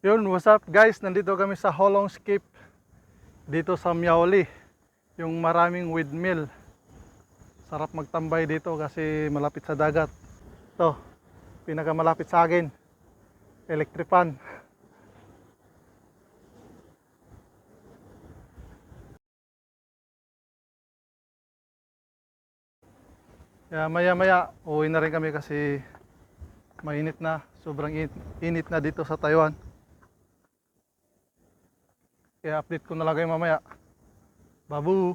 Yun, what's up guys? Nandito kami sa Holong Skip dito sa Miaoli. Yung maraming windmill. Sarap magtambay dito kasi malapit sa dagat. Ito, pinakamalapit sa akin. Electric fan. Kaya maya maya uwi na rin kami kasi mainit na. Sobrang init na dito sa Taiwan. Kaya update ko na lang kayo mamaya. Babu!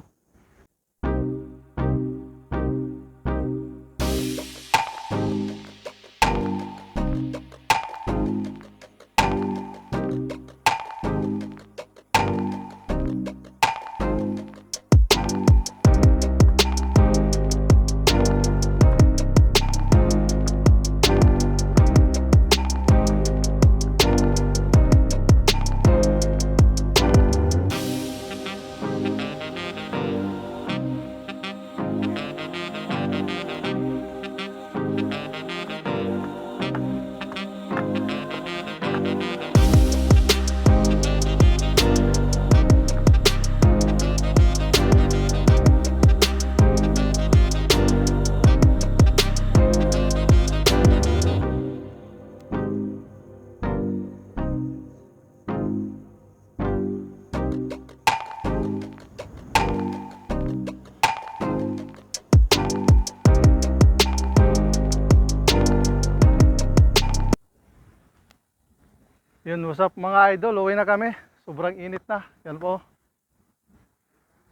Yun, what's up mga idol? Uwi na kami. Sobrang init na. Yan po.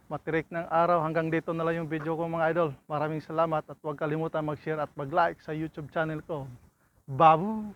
Matirik ng araw. Hanggang dito na lang yung video ko mga idol. Maraming salamat at huwag kalimutan mag-share at mag-like sa YouTube channel ko. Babu!